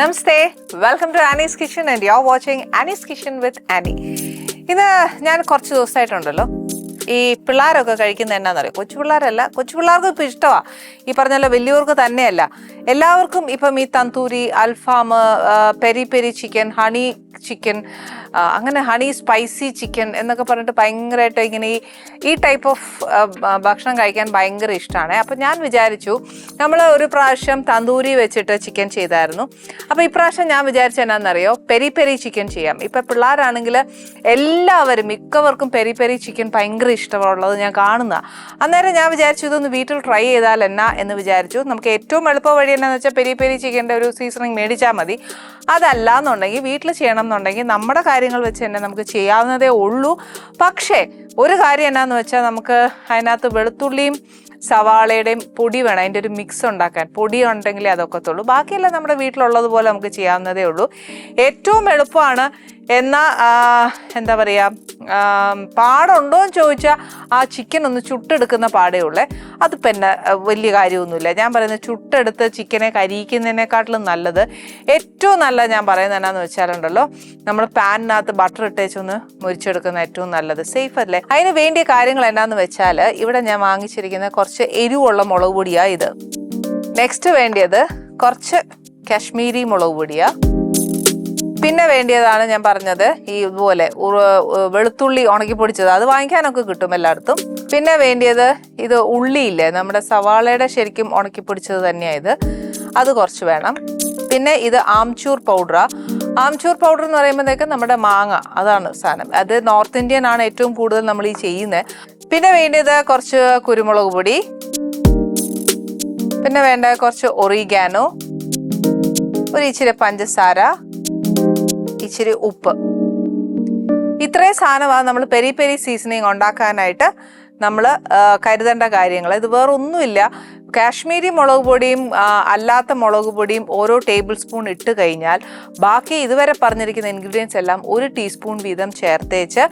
Namaste. Welcome to Annie's kitchen and you are watching Annie's kitchen with Annie ഇന്ന് ഞാൻ കുറച്ച് ദിവസമായിട്ടുണ്ടല്ലോ. ഈ പിള്ളേരൊക്കെ കഴിക്കുന്ന എന്നാന്നറിയോ? കൊച്ചു പിള്ളേരല്ല കൊച്ചു പിള്ളേർക്ക് ഇപ്പം ഇഷ്ടമാണ് ഈ പറഞ്ഞല്ലോ വലിയവർക്ക് തന്നെയല്ല. എല്ലാവർക്കും ഇപ്പം ഈ tandoori alfaham peri peri chicken honey chicken അങ്ങനെ ഹണി സ്പൈസി ചിക്കൻ എന്നൊക്കെ പറഞ്ഞിട്ട് ഭയങ്കരമായിട്ട് ഇങ്ങനെ ഈ ഈ ടൈപ്പ് ഓഫ് ഭക്ഷണം കഴിക്കാൻ ഭയങ്കര ഇഷ്ടമാണ് അപ്പം ഞാൻ വിചാരിച്ചു നമ്മൾ ഒരു പ്രാവശ്യം തന്തൂരി വെച്ചിട്ട് ചിക്കൻ ചെയ്തായിരുന്നു. അപ്പോൾ ഇപ്രാവശ്യം ഞാൻ വിചാരിച്ച എന്നാണെന്നറിയോ പെരി പെരി ചിക്കൻ ചെയ്യാം. ഇപ്പം പിള്ളേരാണെങ്കിൽ എല്ലാവരും മിക്കവർക്കും പെരി പെരി ചിക്കൻ ഭയങ്കര ഇഷ്ടമുള്ളത് ഞാൻ കാണുന്ന അന്നേരം ഞാൻ വിചാരിച്ചു ഇതൊന്ന് വീട്ടിൽ ട്രൈ ചെയ്താൽ എന്നാ എന്ന് വിചാരിച്ചു. നമുക്ക് ഏറ്റവും എളുപ്പ വഴി എന്നാന്ന് വെച്ചാൽ പെരി പെരി ചിക്കന്റെ ഒരു സീസണിങ് മേടിച്ചാൽ മതി. അതല്ല എന്നുണ്ടെങ്കിൽ വീട്ടിൽ ചെയ്യണം എന്നുണ്ടെങ്കിൽ നമ്മുടെ കാര്യങ്ങൾ വെച്ച് തന്നെ നമുക്ക് ചെയ്യാവുന്നതേ ഉള്ളൂ. പക്ഷേ ഒരു കാര്യം എന്നാന്ന് വെച്ചാൽ നമുക്ക് അതിനകത്ത് വെളുത്തുള്ളിയും സവാളയുടെയും പൊടി വേണം. അതിന്റെ ഒരു മിക്സ് ഉണ്ടാക്കാൻ. പൊടി ഉണ്ടെങ്കിലേ അതൊക്കത്തുള്ളൂ. ബാക്കിയെല്ലാം നമ്മുടെ വീട്ടിലുള്ളതുപോലെ നമുക്ക് ചെയ്യാവുന്നതേ ഉള്ളൂ. ഏറ്റവും എളുപ്പമാണ് എന്നാൽ എന്താ പറയുക പാടുണ്ടോ എന്ന് ചോദിച്ചാൽ ആ ചിക്കൻ ഒന്ന് ചുട്ടെടുക്കുന്ന പാടേ ഉള്ളേ. അതിപ്പോൾ എന്നെ വലിയ കാര്യമൊന്നുമില്ല. ഞാൻ പറയുന്നത് ചുട്ടെടുത്ത് ചിക്കനെ കരിയിക്കുന്നതിനെക്കാട്ടിലും നല്ലത് ഏറ്റവും നല്ല ഞാൻ പറയുന്നത് എന്നാന്ന് വെച്ചാലുണ്ടല്ലോ നമ്മൾ പാനിനകത്ത് ബട്ടർ ഇട്ടേച്ചൊന്ന് മുരിച്ചെടുക്കുന്ന ഏറ്റവും നല്ലത്. സേഫ് അല്ലേ? അതിന് വേണ്ടിയ കാര്യങ്ങൾ എന്നാന്ന് വെച്ചാൽ ഇവിടെ ഞാൻ വാങ്ങിച്ചിരിക്കുന്ന കുറച്ച് എരിവുള്ള മുളക് പൊടിയാണ് ഇത്. നെക്സ്റ്റ് വേണ്ടിയത് കുറച്ച് കാശ്മീരി മുളക് പൊടിയാ പിന്നെ വേണ്ടിയതാണ് ഞാൻ പറഞ്ഞത് ഈ ഇതുപോലെ വെളുത്തുള്ളി ഉണക്കി പൊടിച്ചത്. അത് വാങ്ങിക്കാനൊക്കെ കിട്ടും എല്ലായിടത്തും. പിന്നെ വേണ്ടിയത് ഇത് ഉള്ളിയില്ലേ നമ്മുടെ സവാളയുടെ ശരിക്കും ഉണക്കി പൊടിച്ചത് തന്നെയാണ് ഇത്. അത് കുറച്ച് വേണം. പിന്നെ ഇത് ആംചൂർ പൗഡറാ. ആംചൂർ പൗഡർ എന്ന് പറയുമ്പോഴത്തേക്ക് നമ്മുടെ മാങ്ങ അതാണ് സാധനം. അത് നോർത്ത് ഇന്ത്യൻ ആണ് ഏറ്റവും കൂടുതൽ നമ്മൾ ഈ ചെയ്യുന്നത്. പിന്നെ വേണ്ടിയത് കുറച്ച് കുരുമുളക് പൊടി. പിന്നെ വേണ്ട കുറച്ച് ഒറിഗാനോ. ഒരു ഇച്ചിരി പഞ്ചസാര. ഇച്ചിരി ഉപ്പ്. ഇത്രയും സാധനമാണ് നമ്മൾ പെരി പെരി സീസണിങ് ഉണ്ടാക്കാനായിട്ട് നമ്മൾ കരുതേണ്ട കാര്യങ്ങൾ ഇത് വേറെ ഒന്നുമില്ല കാശ്മീരി മുളക് പൊടിയും അല്ലാത്ത മുളക് പൊടിയും ഓരോ ടേബിൾ സ്പൂൺ ഇട്ട് കഴിഞ്ഞാൽ ബാക്കി ഇതുവരെ പറഞ്ഞിരിക്കുന്ന ഇൻഗ്രീഡിയൻസ് എല്ലാം ഒരു ടീസ്പൂൺ വീതം ചേർത്തേച്ച്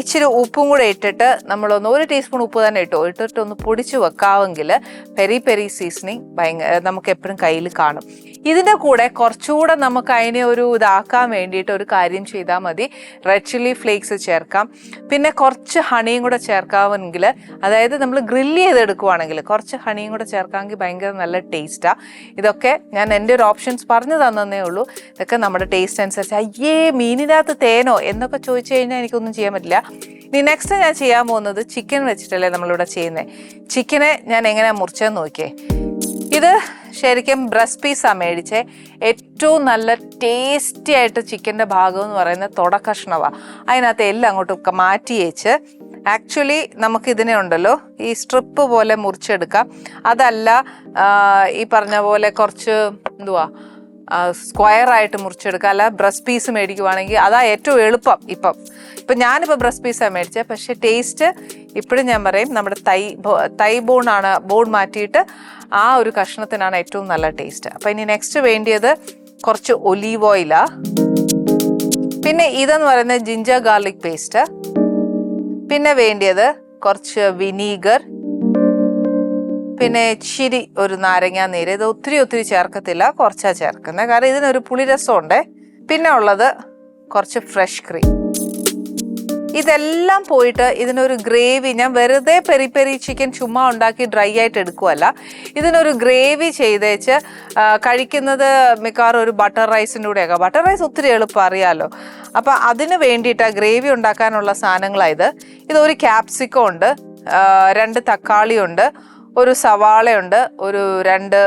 ഇച്ചിരി ഉപ്പും കൂടെ ഇട്ടിട്ട് നമ്മളൊന്ന് ഒരു ടീസ്പൂൺ ഉപ്പ് തന്നെ ഇട്ടു. ഇട്ടിട്ട് ഒന്ന് പൊടിച്ച് വെക്കാമെങ്കിൽ പെരി പെരി സീസണിങ് ഭയങ്കര നമുക്ക് എപ്പോഴും കയ്യിൽ കാണും. ഇതിന്റെ കൂടെ കുറച്ചുകൂടെ നമുക്ക് അതിനെ ഒരു ഇതാക്കാൻ വേണ്ടിയിട്ട് ഒരു കാര്യം ചെയ്താൽ മതി. റെഡ് ചില്ലി ഫ്ലേക്സ് ചേർക്കാം. പിന്നെ കുറച്ച് ഹണിയും കൂടെ ചേർക്കാമെങ്കിൽ അതായത് നമ്മൾ ഗ്രില്ല് ചെയ്തെടുക്കുവാണെങ്കിൽ കുറച്ച് ഹണിയും കൂടെ ചേർക്കാമെങ്കിൽ ഭയങ്കര നല്ല ടേസ്റ്റാണ് ഇതൊക്കെ ഞാൻ എന്റെ ഒരു ഓപ്ഷൻസ് പറഞ്ഞു തന്നേ ഉള്ളൂ. ഇതൊക്കെ നമ്മുടെ ടേസ്റ്റ് അനുസരിച്ച്. അയ്യേ മീനിനകത്ത് തേനോ എന്നൊക്കെ ചോദിച്ചു കഴിഞ്ഞാൽ എനിക്കൊന്നും ചെയ്യാൻ പറ്റില്ല. ഇനി നെക്സ്റ്റ് ഞാൻ ചെയ്യാൻ പോകുന്നത് ചിക്കൻ വെച്ചിട്ടല്ലേ നമ്മളിവിടെ ചെയ്യുന്നത് ചിക്കനെ ഞാൻ എങ്ങനെയാണ് മുറിച്ചതെന്ന് നോക്കിയേ. ഇത് ശരിക്കും ബ്രസ്റ്റ് പീസാണ് മേടിച്ചേ. ഏറ്റവും നല്ല ടേസ്റ്റി ആയിട്ട് ചിക്കന്റെ ഭാഗം എന്ന് പറയുന്നത് തുടക്കഷ്ണമാണ് അതിനകത്ത് എല്ലാം അങ്ങോട്ട് മാറ്റി വെച്ച് ആക്ച്വലി നമുക്ക് ഇതിനെ ഉണ്ടല്ലോ ഈ സ്ട്രിപ്പ് പോലെ മുറിച്ചെടുക്കാം. അതല്ല ഈ പറഞ്ഞ പോലെ കുറച്ച് എന്തുവാ സ്ക്വയർ ആയിട്ട് മുറിച്ചെടുക്കുക അല്ല ബ്രസ് പീസ് മേടിക്കുവാണെങ്കിൽ അതാ ഏറ്റവും എളുപ്പം ഇപ്പം. ഇപ്പം ഞാനിപ്പോൾ ബ്രസ് പീസാണ് മേടിച്ചത് പക്ഷേ ടേസ്റ്റ് ഇപ്പോഴും ഞാൻ പറയും നമ്മുടെ തൈ തൈ ബോണാണ് ബോൺ മാറ്റിയിട്ട് ആ ഒരു കഷ്ണത്തിനാണ് ഏറ്റവും നല്ല ടേസ്റ്റ്. അപ്പം ഇനി നെക്സ്റ്റ് വേണ്ടിയത് കുറച്ച് ഒലീവ് ഓയിലാ. പിന്നെ ഇതെന്ന് പറയുന്നത് ജിഞ്ചർ ഗാർലിക് പേസ്റ്റ് പിന്നെ വേണ്ടിയത് കുറച്ച് വിനീഗർ പിന്നെ ചിരി ഒരു നാരങ്ങ നീര്. ഇത് ഒത്തിരി ഒത്തിരി ചേർക്കത്തില്ല കുറച്ചാണ് ചേർക്കുന്നത് കാരണം ഇതിനൊരു പുളിരസമുണ്ട്. പിന്നെ ഉള്ളത് കുറച്ച് ഫ്രഷ് ക്രീം ഇതെല്ലാം പോയിട്ട് ഇതിനൊരു ഗ്രേവി ഞാൻ വെറുതെ പെരി പെരി ചിക്കൻ ചുമ്മാ ഉണ്ടാക്കി ഡ്രൈ ആയിട്ട് എടുക്കുമല്ല ഇതിനൊരു ഗ്രേവി ചെയ്തേച്ച് കഴിക്കുന്നത് മിക്കവാറും ഒരു ബട്ടർ റൈസിന്റെ കൂടെയൊക്കെ ബട്ടർ റൈസ് ഒത്തിരി എളുപ്പം അറിയാമല്ലോ അപ്പം അതിന് വേണ്ടിയിട്ട് ഗ്രേവി ഉണ്ടാക്കാനുള്ള സാധനങ്ങളായത് ഇതൊരു ക്യാപ്സിക്കം ഉണ്ട് രണ്ട് തക്കാളിയുണ്ട് ഒരു സവാളയുണ്ട് ഒരു രണ്ട്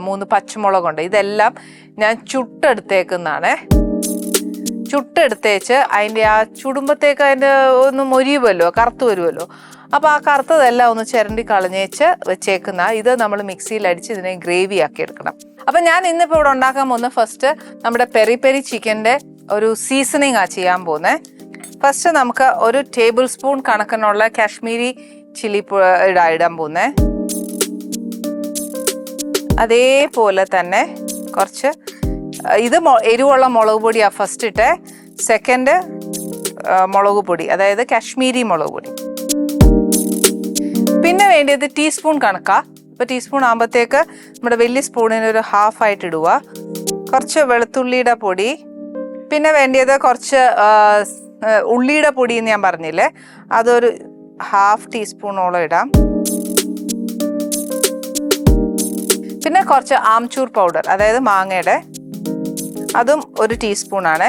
മൂന്ന് പച്ചമുളകുണ്ട്. ഇതെല്ലാം ഞാൻ ചുട്ടെടുത്തേക്കുന്നതാണേ. ചുട്ടെടുത്തേച്ച് അതിന്റെ ആ ചുടുമ്പത്തേക്ക് അതിന്റെ ഒന്ന് മൊരിയുമല്ലോ കറുത്ത് വരുമല്ലോ അപ്പോൾ ആ കറുത്തതെല്ലാം ഒന്ന് ചിരണ്ടി കളഞ്ഞേച്ച് വെച്ചേക്കുന്ന ഇത് നമ്മൾ മിക്സിയിൽ അടിച്ച് ഇതിനെ ഗ്രേവി ആക്കി എടുക്കണം. അപ്പം ഞാൻ ഇന്നിപ്പോൾ ഇവിടെ ഉണ്ടാക്കാൻ പോകുന്ന ഫസ്റ്റ് നമ്മുടെ പെരി പെരി ചിക്കന്റെ ഒരു സീസണിങ് ആ ചെയ്യാൻ പോകുന്നത് ഫസ്റ്റ് നമുക്ക് ഒരു ടേബിൾ സ്പൂൺ കണക്കിനുള്ള കാശ്മീരി ചില്ലി ഇടാ ഇടാൻ പോകുന്നത് അതേപോലെ തന്നെ കുറച്ച് ഇത് എരിവുള്ള മുളക് പൊടിയാണ് ഫസ്റ്റ് ഇട്ടെ. സെക്കൻഡ് മുളക് പൊടി അതായത് കാശ്മീരി മുളക് പൊടി. പിന്നെ വേണ്ടിയത് ടീസ്പൂൺ കണക്കാ. ഇപ്പൊ ടീസ്പൂൺ ആകുമ്പോഴത്തേക്ക് നമ്മുടെ വലിയ സ്പൂണിന് ഒരു ഹാഫ് ആയിട്ട് ഇടുക. കുറച്ച് വെളുത്തുള്ളിയുടെ പൊടി. പിന്നെ വേണ്ടിയത് കുറച്ച് ഉള്ളിയുടെ പൊടി എന്ന് ഞാൻ പറഞ്ഞില്ലേ? അതൊരു ഹാഫ് ടീസ്പൂണോളം ഇടാം. പിന്നെ കുറച്ച് ആംചൂർ പൗഡർ അതായത് മാങ്ങയുടെ അതും ഒരു ടീസ്പൂണാണ്.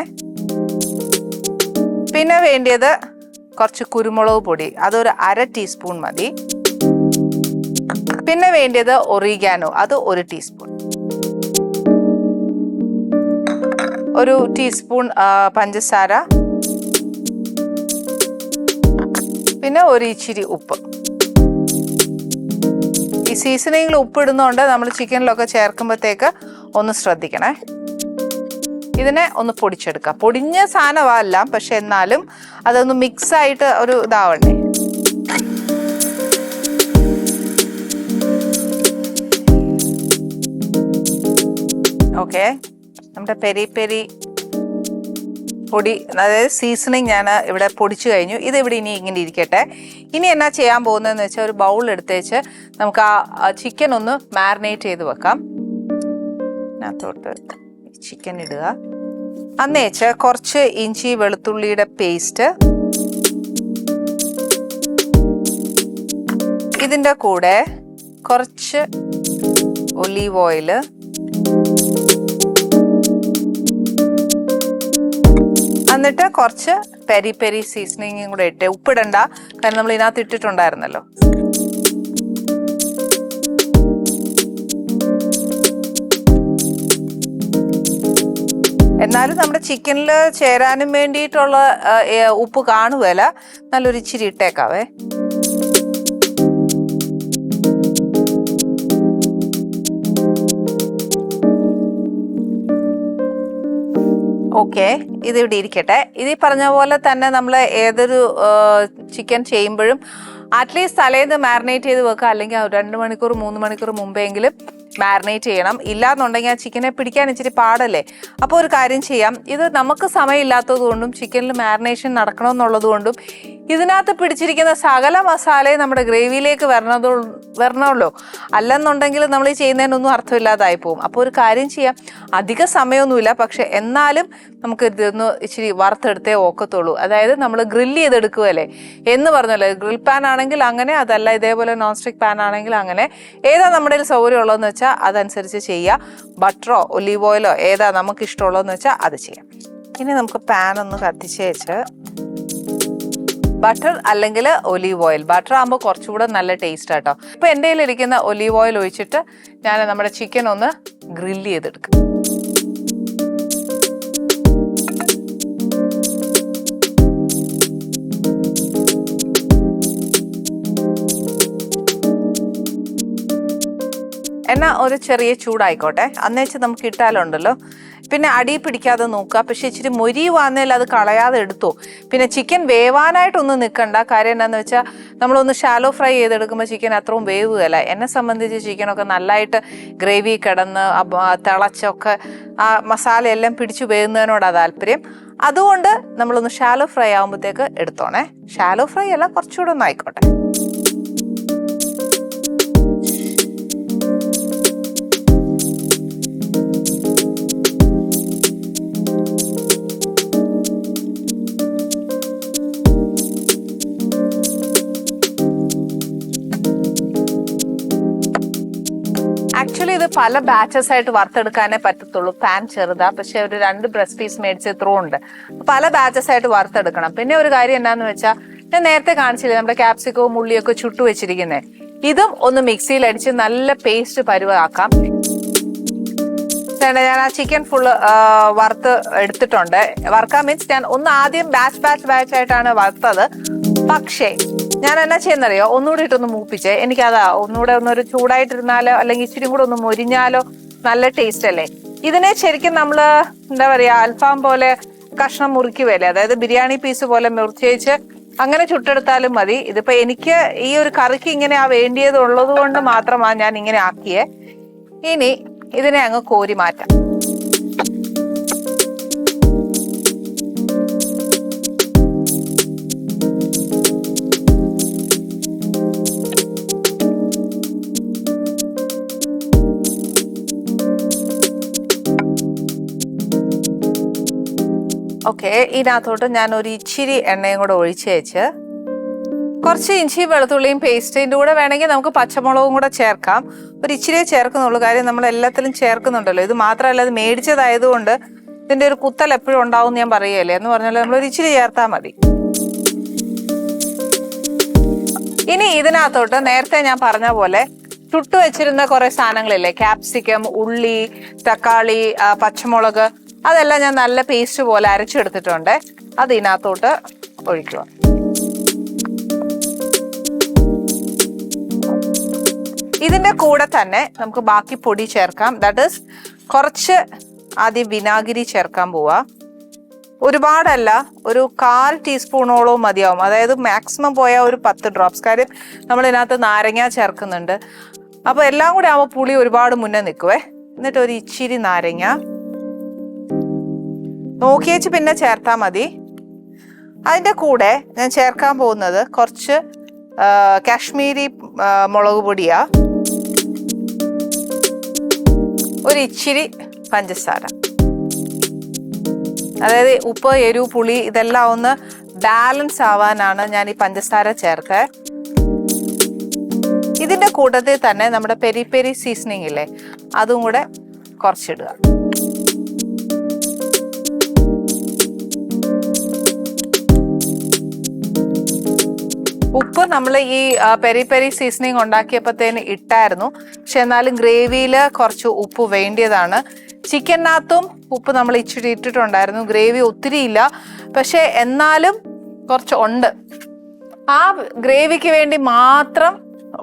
പിന്നെ വേണ്ടിയത് കുറച്ച് കുരുമുളക് പൊടി അതൊരു അര ടീസ്പൂൺ മതി. പിന്നെ വേണ്ടിയത് ഒറിഗാനോ അത് ഒരു ടീസ്പൂൺ. ഒരു ടീസ്പൂൺ പഞ്ചസാര. പിന്നെ ഒരു ഇച്ചിരി ഉപ്പ്. ഈ സീസണിങ്ങിൽ ഉപ്പ് ഇടുന്നതുകൊണ്ട് നമ്മൾ ചിക്കനിലൊക്കെ ചേർക്കുമ്പോഴത്തേക്ക് ഒന്ന് ശ്രദ്ധിക്കണേ. ഇതിനെ ഒന്ന് പൊടിച്ചെടുക്കാം. പൊടിഞ്ഞ സാധനമല്ല പക്ഷെ എന്നാലും അതൊന്ന് മിക്സ് ആയിട്ട് ഒരു ഇതാവണ്ടേ. ഓക്കെ നമ്മുടെ പെരി പെരി പൊടി അതായത് സീസണിങ് ഞാൻ ഇവിടെ പൊടിച്ചു കഴിഞ്ഞു. ഇത് ഇവിടെ ഇനി ഇങ്ങനെ ഇരിക്കട്ടെ. ഇനി എന്നാ ചെയ്യാൻ പോകുന്നതെന്ന് വെച്ചാൽ ഒരു ബൗൾ എടുത്തേച്ച് നമുക്ക് ആ ചിക്കൻ ഒന്ന് മാരിനേറ്റ് ചെയ്ത് വെക്കാം. അതിനകത്തോട്ട് ചിക്കൻ ഇടുക. അന്നേച്ച് കുറച്ച് ഇഞ്ചി വെളുത്തുള്ളിയുടെ പേസ്റ്റ്. ഇതിന്റെ കൂടെ കുറച്ച് ഒലീവ് ഓയിൽ. എന്നിട്ട് കുറച്ച് പെരി പെരി സീസണിങ്ങും കൂടെ ഇട്ട്. ഉപ്പിടണ്ട കാരണം നമ്മൾ ഇതിനകത്ത് ഇട്ടിട്ടുണ്ടായിരുന്നല്ലോ. എന്നാലും നമ്മുടെ ചിക്കനിൽ ചേരാനും വേണ്ടിയിട്ടുള്ള ഉപ്പ് കാണുകയില്ല നല്ലൊരു ഇച്ചിരി ഇട്ടേക്കാവേ. ഓക്കെ ഇത് ഇവിടെ ഇരിക്കട്ടെ. ഇത് പറഞ്ഞ പോലെ തന്നെ നമ്മൾ ഏതൊരു ചിക്കൻ ചെയ്യുമ്പോഴും അറ്റ്ലീസ്റ്റ് തലേന്ന് മാരിനേറ്റ് ചെയ്ത് വെക്കുക അല്ലെങ്കിൽ രണ്ട് മണിക്കൂർ മൂന്ന് മണിക്കൂർ മുമ്പെങ്കിലും മാരിനേറ്റ് ചെയ്യണം. ഇല്ലാന്നുണ്ടെങ്കിൽ ആ ചിക്കനെ പിടിക്കാൻ ഇച്ചിരി പാടല്ലേ? അപ്പോൾ ഒരു കാര്യം ചെയ്യാം. ഇത് നമുക്ക് സമയമില്ലാത്തത് കൊണ്ടും ചിക്കനിൽ മാരിനേഷൻ നടക്കണമെന്നുള്ളത് കൊണ്ടും ഇതിനകത്ത് പിടിച്ചിരിക്കുന്ന സകല മസാലയും നമ്മുടെ ഗ്രേവിയിലേക്ക് വരണതോ വരണമല്ലോ. അല്ലെന്നുണ്ടെങ്കിൽ നമ്മൾ ഈ ചെയ്യുന്നതിനൊന്നും അർത്ഥമില്ലാതായി പോകും അപ്പോൾ ഒരു കാര്യം ചെയ്യാം. അധിക സമയമൊന്നുമില്ല. പക്ഷെ എന്നാലും നമുക്ക് ഇതൊന്ന് ഇച്ചിരി വറുത്തെടുത്തേ ഓക്കത്തുള്ളൂ. അതായത് നമ്മൾ ഗ്രില്ല് ചെയ്തെടുക്കുകയല്ലേ? എന്ന് പറഞ്ഞല്ലോ. ഗ്രിൽ പാൻ ആണെങ്കിൽ അങ്ങനെ അതല്ല ഇതേപോലെ നോൺ സ്റ്റിക് പാൻ ആണെങ്കിൽ അങ്ങനെ. ഏതാ നമ്മുടെ സൗകര്യം ഉള്ളതെന്ന് വെച്ചാൽ അതനുസരിച്ച് ചെയ്യുക ബട്ടറോ ഒലീവ് ഓയിലോ ഏതാ നമുക്ക് ഇഷ്ടമുള്ളതെന്ന് വെച്ചാൽ അത് ചെയ്യാം. ഇനി നമുക്ക് പാൻ ഒന്ന് കത്തിച്ച് വെച്ച് ബട്ടർ അല്ലെങ്കിൽ ഒലീവ് ഓയിൽ. ബട്ടർ ആകുമ്പോൾ കുറച്ചുകൂടെ നല്ല ടേസ്റ്റ് ആട്ടോ ഇപ്പം എന്റെ കയ്യിലിരിക്കുന്ന ഒലീവ് ഓയിൽ ഒഴിച്ചിട്ട് ഞാൻ നമ്മുടെ ചിക്കൻ ഒന്ന് ഗ്രില്ല് ചെയ്തെടുക്കും. എന്നാ ഒരു ചെറിയ ചൂടായിക്കോട്ടെ. അന്നേച്ച് നമുക്ക് ഇട്ടാലുണ്ടല്ലോ പിന്നെ അടി പിടിക്കാതെ നോക്കുക പക്ഷെ ഇച്ചിരി മൊരി വന്നേൽ അത് കളയാതെ എടുത്തു. പിന്നെ ചിക്കൻ വേവാനായിട്ടൊന്നും നിൽക്കണ്ട കാര്യം എന്താണെന്ന് വെച്ചാൽ നമ്മളൊന്ന് ഷാലോ ഫ്രൈ ചെയ്തെടുക്കുമ്പോൾ ചിക്കൻ അത്രയും വേവുകയല്ല എന്നെ സംബന്ധിച്ച് ചിക്കനൊക്കെ നല്ലതായിട്ട് ഗ്രേവി കിടന്ന് തിളച്ചൊക്കെ ആ മസാല എല്ലാം പിടിച്ചു വേവുന്നതിനോടാണ് താല്പര്യം. അതുകൊണ്ട് നമ്മളൊന്ന് ഷാലോ ഫ്രൈ ആകുമ്പോഴത്തേക്ക് എടുത്തോണേ. ഷാലോ ഫ്രൈ അല്ല കുറച്ചുകൂടെ ഒന്ന് ആയിക്കോട്ടെ പല ബാച്ചസ് ആയിട്ട് വറുത്തെടുക്കാനേ പറ്റത്തുള്ളൂ. പാൻ ചെറുതാ പക്ഷെ ഒരു രണ്ട് ബ്രസ്റ്റ് പീസ് മേടിച്ച് ത്രൂ ഉണ്ട്. പല ബാച്ചസ് ആയിട്ട് വറുത്തെടുക്കണം. പിന്നെ ഒരു കാര്യം എന്താന്ന് വെച്ചാൽ ഞാൻ നേരത്തെ കാണിച്ചില്ലേ നമ്മുടെ ക്യാപ്സിക്കവും ഉള്ളിയൊക്കെ ചുട്ടു വെച്ചിരിക്കുന്നത് ഇതും ഒന്ന് മിക്സിയിൽ അടിച്ച് നല്ല പേസ്റ്റ് പരുവാക്കാം. ഞാൻ ആ ചിക്കൻ ഫുള്ള് വറുത്ത് എടുത്തിട്ടുണ്ട്. വറുക്കാൻ മീൻസ് ഞാൻ ഒന്ന് ആദ്യം ബാച്ച് ബാച്ച് ബാച്ച് ആയിട്ടാണ് വറുത്തത്. പക്ഷേ ഞാൻ എന്നാ ചെയ്യുന്നറിയോ? ഒന്നുകൂടി ഇട്ടൊന്ന് മൂപ്പിച്ചേ. എനിക്കതാ ഒന്നുകൂടെ ഒന്നൊരു ചൂടായിട്ടിരുന്നാലോ അല്ലെങ്കിൽ ഇച്ചിരി കൂടെ ഒന്ന് മൊരിഞ്ഞാലോ നല്ല ടേസ്റ്റ് അല്ലേ? ഇതിനെ ശരിക്കും നമ്മൾ എന്താ പറയാ അൽഫാം പോലെ കഷ്ണം മുറിക്കുവല്ലേ അതായത് ബിരിയാണി പീസ് പോലെ മുറിച്ചേച്ച് അങ്ങനെ ചുട്ടെടുത്താലും മതി. ഇതിപ്പോ എനിക്ക് ഈ ഒരു കറിക്ക് ഇങ്ങനെ ആ വേണ്ടിയത് ഉള്ളത് കൊണ്ട് മാത്രമാണ് ഞാൻ ഇങ്ങനെ ആക്കിയേ. ഇനി ഇതിനെ അങ്ങ് കോരി മാറ്റാം. ഓക്കെ ഇതിനകത്തോട്ട് ഞാൻ ഒരു ഇച്ചിരി എണ്ണയും കൂടെ ഒഴിച്ച് വെച്ച് കുറച്ച് ഇഞ്ചി വെളുത്തുള്ളിയും പേസ്റ്റിന്റെ കൂടെ വേണമെങ്കിൽ നമുക്ക് പച്ചമുളകും കൂടെ ചേർക്കാം. ഒരു ഇച്ചിരി ചേർക്കുന്നുള്ളൂ. കാര്യം നമ്മൾ എല്ലാത്തിലും ചേർക്കുന്നുണ്ടല്ലോ. ഇത് മാത്രമല്ല ഇത് മേടിച്ചതായതുകൊണ്ട് ഇതിന്റെ ഒരു കുത്തൽ എപ്പോഴും ഉണ്ടാവും എന്ന് ഞാൻ പറയുകയല്ലേ? എന്ന് പറഞ്ഞാൽ നമ്മൾ ഒരു ഇച്ചിരി ചേർത്താൽ മതി. ഇനി ഇതിനകത്തോട്ട് നേരത്തെ ഞാൻ പറഞ്ഞ പോലെ ചുട്ടു വെച്ചിരുന്ന കുറെ സാധനങ്ങളില്ലേ? ക്യാപ്സിക്കം ഉള്ളി തക്കാളി പച്ചമുളക് അതെല്ലാം ഞാൻ നല്ല പേസ്റ്റ് പോലെ അരച്ചെടുത്തിട്ടുണ്ട്. അത് ഇതിനകത്തോട്ട് ഒഴിക്കുക. ഇതിന്റെ കൂടെ തന്നെ നമുക്ക് ബാക്കി പൊടി ചേർക്കാം. ദാറ്റ് ഇസ് കുറച്ച് ആദ്യം വിനാഗിരി ചേർക്കാൻ പോവാ. ഒരുപാടല്ല ഒരു കാൽ ടീസ്പൂണോളം മതിയാവും. അതായത് മാക്സിമം പോയാൽ ഒരു പത്ത് ഡ്രോപ്സ് കാര്യം നമ്മൾ ഇതിനകത്ത് നാരങ്ങ ചേർക്കുന്നുണ്ട്. അപ്പോൾ എല്ലാം കൂടെ ആവുമ്പോൾ പുളി ഒരുപാട് മുന്നേ നിൽക്കുവേ എന്നിട്ട് ഒരു ഇച്ചിരി നാരങ്ങ. നോക്കിയേച്ച് പിന്നെ ചേർത്താൽ മതി. അതിന്റെ കൂടെ ഞാൻ ചേർക്കാൻ പോകുന്നത് കുറച്ച് കാശ്മീരി മുളക് പൊടിയാണ് ഒരു ഇച്ചിരി പഞ്ചസാര. അതായത് ഉപ്പ് എരിവ് പുളി ഇതെല്ലാം ഒന്ന് ബാലൻസ് ആവാനാണ് ഞാൻ ഈ പഞ്ചസാര ചേർത്തത് ഇതിന്റെ കൂട്ടത്തിൽ തന്നെ നമ്മുടെ പെരി പെരി സീസണിങ് ഇല്ലേ അതും കൂടെ കുറച്ചിടുക. ഉപ്പ് നമ്മൾ ഈ പെരി പെരി സീസണിങ് ഉണ്ടാക്കിയപ്പോഴത്തേന് ഇട്ടായിരുന്നു. പക്ഷെ എന്നാലും ഗ്രേവിയിൽ കുറച്ച് ഉപ്പ് വേണ്ടിയതാണ്. ചിക്കനകത്തും ഉപ്പ് നമ്മൾ ഇച്ചിരി ഇട്ടിട്ടുണ്ടായിരുന്നു. ഗ്രേവി ഒത്തിരി ഇല്ല പക്ഷെ എന്നാലും കുറച്ച് ഉണ്ട്. ആ ഗ്രേവിക്ക് വേണ്ടി മാത്രം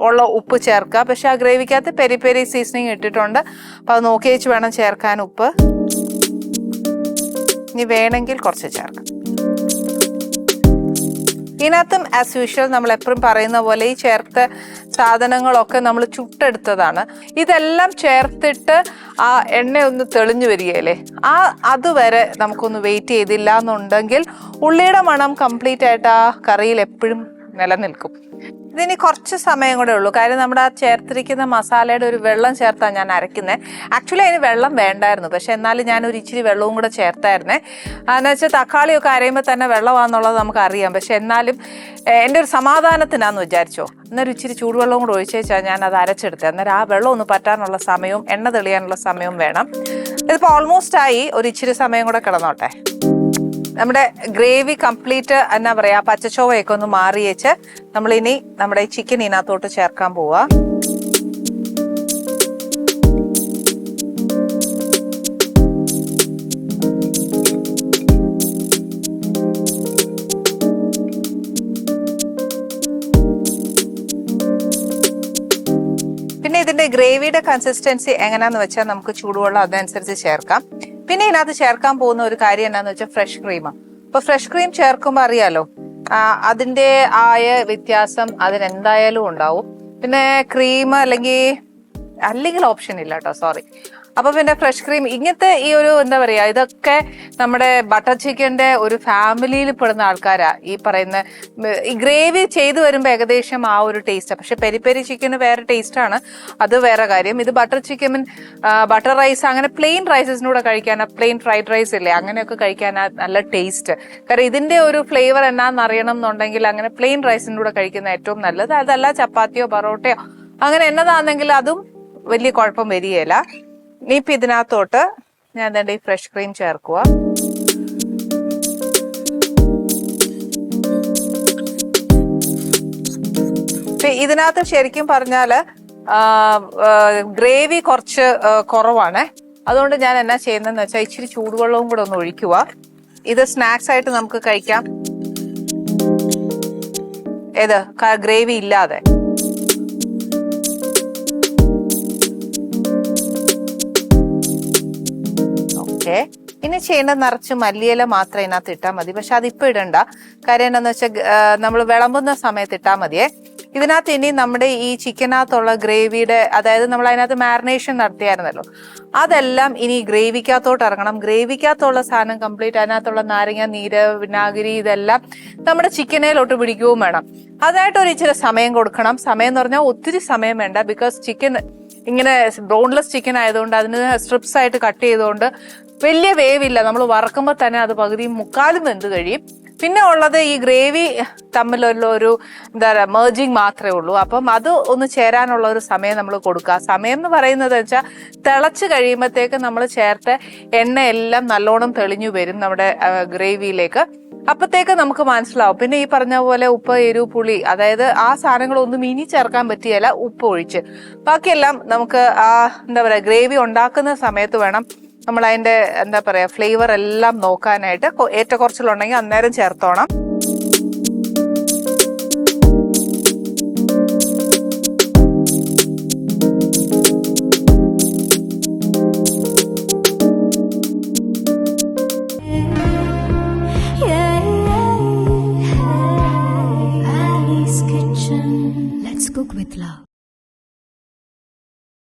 ഉള്ള ഉപ്പ് ചേർക്കുക. പക്ഷെ ആ ഗ്രേവിക്കകത്ത് പെരി പെരി സീസണിങ് ഇട്ടിട്ടുണ്ട്. അപ്പോൾ അത് നോക്കി വെച്ച് വേണം ചേർക്കാൻ ഉപ്പ്. ഇനി വേണമെങ്കിൽ കുറച്ച് ചേർക്കാം. ഇതിനകത്തും ആസ് യൂഷ്വൽ നമ്മൾ എപ്പോഴും പറയുന്ന പോലെ ഈ ചേർത്ത സാധനങ്ങളൊക്കെ നമ്മൾ ചുട്ടെടുത്തതാണ്. ഇതെല്ലാം ചേർത്തിട്ട് ആ എണ്ണ ഒന്ന് തെളിഞ്ഞു വരികയല്ലേ? ആ അതുവരെ നമുക്കൊന്ന് വെയിറ്റ് ചെയ്തില്ല എന്നുണ്ടെങ്കിൽ ഉള്ളിയുടെ മണം കംപ്ലീറ്റ് ആയിട്ട് ആ കറിയിൽ എപ്പോഴും നിലനിൽക്കും. ഇതിനി കുറച്ച് സമയം കൂടെ ഉള്ളൂ. കാര്യം നമ്മുടെ ആ ചേർത്തിരിക്കുന്ന മസാലയുടെ ഒരു വെള്ളം ചേർത്താണ് ഞാൻ അരക്കുന്നത് ആക്ച്വലി അതിന് വെള്ളം വേണ്ടായിരുന്നു. പക്ഷെ എന്നാലും ഞാൻ ഒരു ഇച്ചിരി വെള്ളവും കൂടെ ചേർത്തായിരുന്നേ. അതെന്ന് വെച്ചാൽ തക്കാളിയൊക്കെ അരയുമ്പോൾ തന്നെ വെള്ളമാണെന്നുള്ളത് നമുക്ക് അറിയാം പക്ഷെ എന്നാലും എന്റെ ഒരു സമാധാനത്തിനാന്ന് വിചാരിച്ചോ? അന്നേരം ഇച്ചിരി ചൂടുവെള്ളവും കൂടെ ഒഴിച്ച് വെച്ചാൽ ഞാൻ അത് അരച്ചെടുത്തത് അന്നേരം ആ വെള്ളം ഒന്ന് പറ്റാനുള്ള സമയവും എണ്ണ തെളിയാനുള്ള സമയവും വേണം. ഇതിപ്പോൾ ഓൾമോസ്റ്റ് ആയി. ഒരു ഇച്ചിരി സമയം കൂടെ കിടന്നോട്ടെ. നമ്മുടെ ഗ്രേവി കംപ്ലീറ്റ് എന്നാ പറയാ പച്ചച്ചോവയൊക്കെ ഒന്ന് മാറി വെച്ച് നമ്മൾ ഇനി നമ്മുടെ ചിക്കൻ ഇതിനകത്തോട്ട് ചേർക്കാൻ പോവാ. പിന്നെ ഇതിന്റെ ഗ്രേവിയുടെ കൺസിസ്റ്റൻസി എങ്ങനെയാന്ന് വെച്ചാൽ നമുക്ക് ചൂടുവെള്ളം അതനുസരിച്ച് ചേർക്കാം. പിന്നെ ഇതിനകത്ത് ചേർക്കാൻ പോകുന്ന ഒരു കാര്യം എന്താണെന്ന് വെച്ചാൽ ഫ്രഷ് ക്രീമാണ് അപ്പൊ ഫ്രഷ് ക്രീം ചേർക്കുമ്പോൾ അറിയാലോ അതിന്റെ ആയ വ്യത്യാസം അതിനെന്തായാലും ഉണ്ടാവും. പിന്നെ ക്രീം അല്ലെങ്കിൽ അല്ലെങ്കിൽ ഓപ്ഷൻ ഇല്ല കേട്ടോ സോറി അപ്പൊ പിന്നെ ഫ്രഷ് ക്രീം ഇങ്ങനത്തെ ഈ ഒരു എന്താ പറയാ ഇതൊക്കെ നമ്മുടെ ബട്ടർ ചിക്കന്റെ ഒരു ഫാമിലിയിൽ പെടുന്ന ആൾക്കാരാ ഈ പറയുന്ന ഈ ഗ്രേവി ചെയ്തു വരുമ്പോൾ ഏകദേശം ആ ഒരു ടേസ്റ്റ് പക്ഷെ പെരി പെരി ചിക്കന് വേറെ ടേസ്റ്റ് ആണ് അത് വേറെ കാര്യം. ഇത് ബട്ടർ ചിക്കൻ ബട്ടർ റൈസ് അങ്ങനെ പ്ലെയിൻ റൈസസിനൂടെ കഴിക്കാനാ പ്ലെയിൻ ഫ്രൈഡ് റൈസ് ഇല്ലേ അങ്ങനെയൊക്കെ കഴിക്കാനാ നല്ല ടേസ്റ്റ് കാരണം ഇതിന്റെ ഒരു ഫ്ലേവർ എന്നാന്ന് അറിയണം എന്നുണ്ടെങ്കിൽ അങ്ങനെ പ്ലെയിൻ റൈസിന്റെ കൂടെ കഴിക്കുന്ന ഏറ്റവും നല്ലത്. അതല്ല ചപ്പാത്തിയോ പൊറോട്ടയോ അങ്ങനെ എന്നതാണെങ്കിൽ അതും വലിയ കുഴപ്പം വരികയില്ല. ഇനിയിപ്പോൾ ഇതിനകത്തോട്ട് ഞാൻ എന്താണ്ട് ഈ ഫ്രഷ് ക്രീം ചേർക്കുക. ഇതിനകത്ത് ശരിക്കും പറഞ്ഞാൽ ഗ്രേവി കുറച്ച് കുറവാണ്. അതുകൊണ്ട് ഞാൻ എന്നാ ചെയ്യുന്നതെന്ന് വെച്ചാൽ ഇച്ചിരി ചൂടുവെള്ളവും കൂടെ ഒന്ന് ഒഴിക്കുക. ഇത് സ്നാക്സ് ആയിട്ട് നമുക്ക് കഴിക്കാം. ഏത്? ഗ്രേവി ഇല്ലാതെ. ഓക്കെ ഇനി ചെയ്യേണ്ടത് നിറച്ച് മല്ലിയില മാത്രം ഇതിനകത്ത് ഇട്ടാൽ മതി. പക്ഷെ അതിപ്പോ ഇടണ്ട. കാര്യം എന്താന്ന് വെച്ചാൽ നമ്മൾ വിളമ്പുന്ന സമയത്ത് ഇട്ടാൽ മതിയേ. ഇതിനകത്ത് ഇനി നമ്മുടെ ഈ ചിക്കനകത്തുള്ള ഗ്രേവിയുടെ അതായത് നമ്മൾ അതിനകത്ത് മാരിനേഷൻ നടത്തിയായിരുന്നല്ലോ അതെല്ലാം ഇനി ഗ്രേവിക്കകത്തോട്ട് ഇറങ്ങണം. ഗ്രേവിക്കകത്തുള്ള സാധനം കംപ്ലീറ്റ് അതിനകത്തുള്ള നാരങ്ങ നീര് വിനാഗിരി ഇതെല്ലാം നമ്മുടെ ചിക്കനയിലോട്ട് പിടിക്കുകയും വേണം. അതായിട്ട് ഒരു ഇച്ചിരി സമയം കൊടുക്കണം. സമയം എന്ന് പറഞ്ഞാൽ ഒത്തിരി സമയം വേണ്ട. ബിക്കോസ് ചിക്കൻ ഇങ്ങനെ ബോൺലെസ് ചിക്കൻ ആയതുകൊണ്ട് അതിന് സ്ട്രിപ്സ് ആയിട്ട് കട്ട് ചെയ്തുകൊണ്ട് വലിയ വേവില്ല. നമ്മൾ വറക്കുമ്പോൾ തന്നെ അത് പകുതി മുക്കാലും വെന്ത് കഴിയും. പിന്നെ ഉള്ളത് ഈ ഗ്രേവി തമ്മിലുള്ള ഒരു എന്താ പറയുക മേർജിങ് മാത്രമേ ഉള്ളൂ. അപ്പം അത് ഒന്ന് ചേരാനുള്ള ഒരു സമയം നമ്മൾ കൊടുക്കുക. സമയം എന്ന് പറയുന്നത് വെച്ചാൽ തിളച്ച് കഴിയുമ്പോഴത്തേക്ക് നമ്മൾ ചേർത്ത എണ്ണ എല്ലാം നല്ലോണം തെളിഞ്ഞു വരും നമ്മുടെ ഗ്രേവിയിലേക്ക്. അപ്പത്തേക്ക് നമുക്ക് മനസ്സിലാവും. പിന്നെ ഈ പറഞ്ഞ പോലെ ഉപ്പ് എരിവ് പുളി അതായത് ആ സാധനങ്ങളൊന്നും ഇനി ചേർക്കാൻ പറ്റിയല്ല ഉപ്പ് ഒഴിച്ച്. ബാക്കിയെല്ലാം നമുക്ക് ആ എന്താ പറയുക ഗ്രേവി ഉണ്ടാക്കുന്ന സമയത്ത് വേണം നമ്മൾ അതിന്റെ എന്താ പറയാ ഫ്ലേവർ എല്ലാം നോക്കാനായിട്ട് ഏറ്റക്കുറച്ചിലുണ്ടെങ്കിൽ അന്നേരം ചേർത്തോണം.